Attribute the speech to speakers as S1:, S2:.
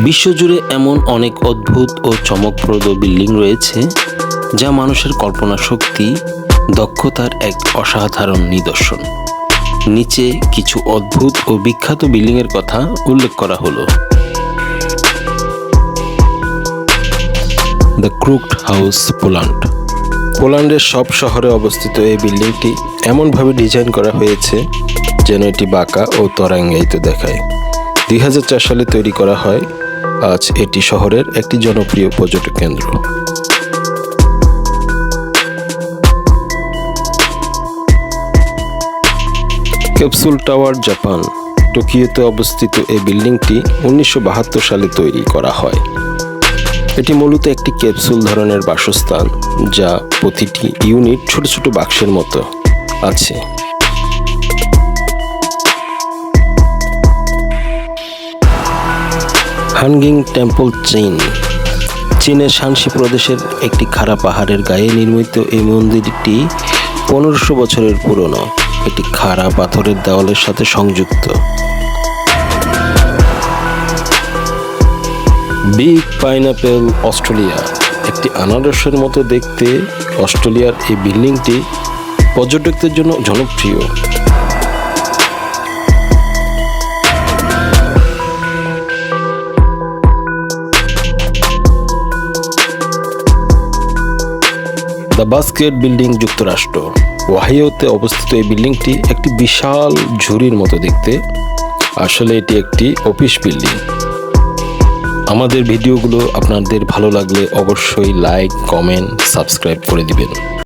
S1: বিশ্বজুড়ে এমন অনেক অদ্ভুত ও চমকপ্রদ বিল্ডিং রয়েছে যা মানুষের কল্পনা শক্তি, দক্ষতার এক অসাধারণ নিদর্শন। নিচে কিছু অদ্ভুত ও বিখ্যাত বিল্ডিংয়ের কথা উল্লেখ করা হলো। দ্য ক্রুকড হাউস পোল্যান্ড পোল্যান্ডের সব শহরে অবস্থিত এই বিল্ডিংটি এমনভাবে ডিজাইন করা হয়েছে যেন এটি বাঁকা ও তরাঙ্গায়িত দেখায়। দুই সালে তৈরি করা হয় আজ এটি শহরের একটি জনপ্রিয় পর্যটক কেন্দ্র। ক্যাপসুল টাওয়ার জাপান, টোকিওতে অবস্থিত এই বিল্ডিংটি উনিশশো বাহাত্তর সালে তৈরি করা হয়। এটি মূলত একটি ক্যাপসুল ধরনের বাসস্থান, যা প্রতিটি ইউনিট ছোট ছোট বাক্সের মতো আছে। হানগিং টেম্পল চীন। চীনের শানসি প্রদেশের একটি খাড়া পাহাড়ের গায়ে নির্মিত এই মন্দিরটি পনেরোশো বছরের পুরনো। এটি খাড়া পাথরের দেওয়ালের সাথে সংযুক্ত। Big pineapple, Australia. একটি আনারসের মতো দেখতে অস্ট্রেলিয়ার এই বিল্ডিংটি পর্যটকদের জন্য জনপ্রিয়। দ্য বাস্কেট বিল্ডিং যুক্তরাষ্ট্র। ওয়াহিওতে অবস্থিত এই বিল্ডিংটি একটি বিশাল ঝুড়ির মতো দেখতে। আসলে এটি একটি অফিস বিল্ডিং। আমাদের ভিডিওগুলো আপনাদের ভালো লাগলে অবশ্যই লাইক, কমেন্ট, সাবস্ক্রাইব করে দিবেন।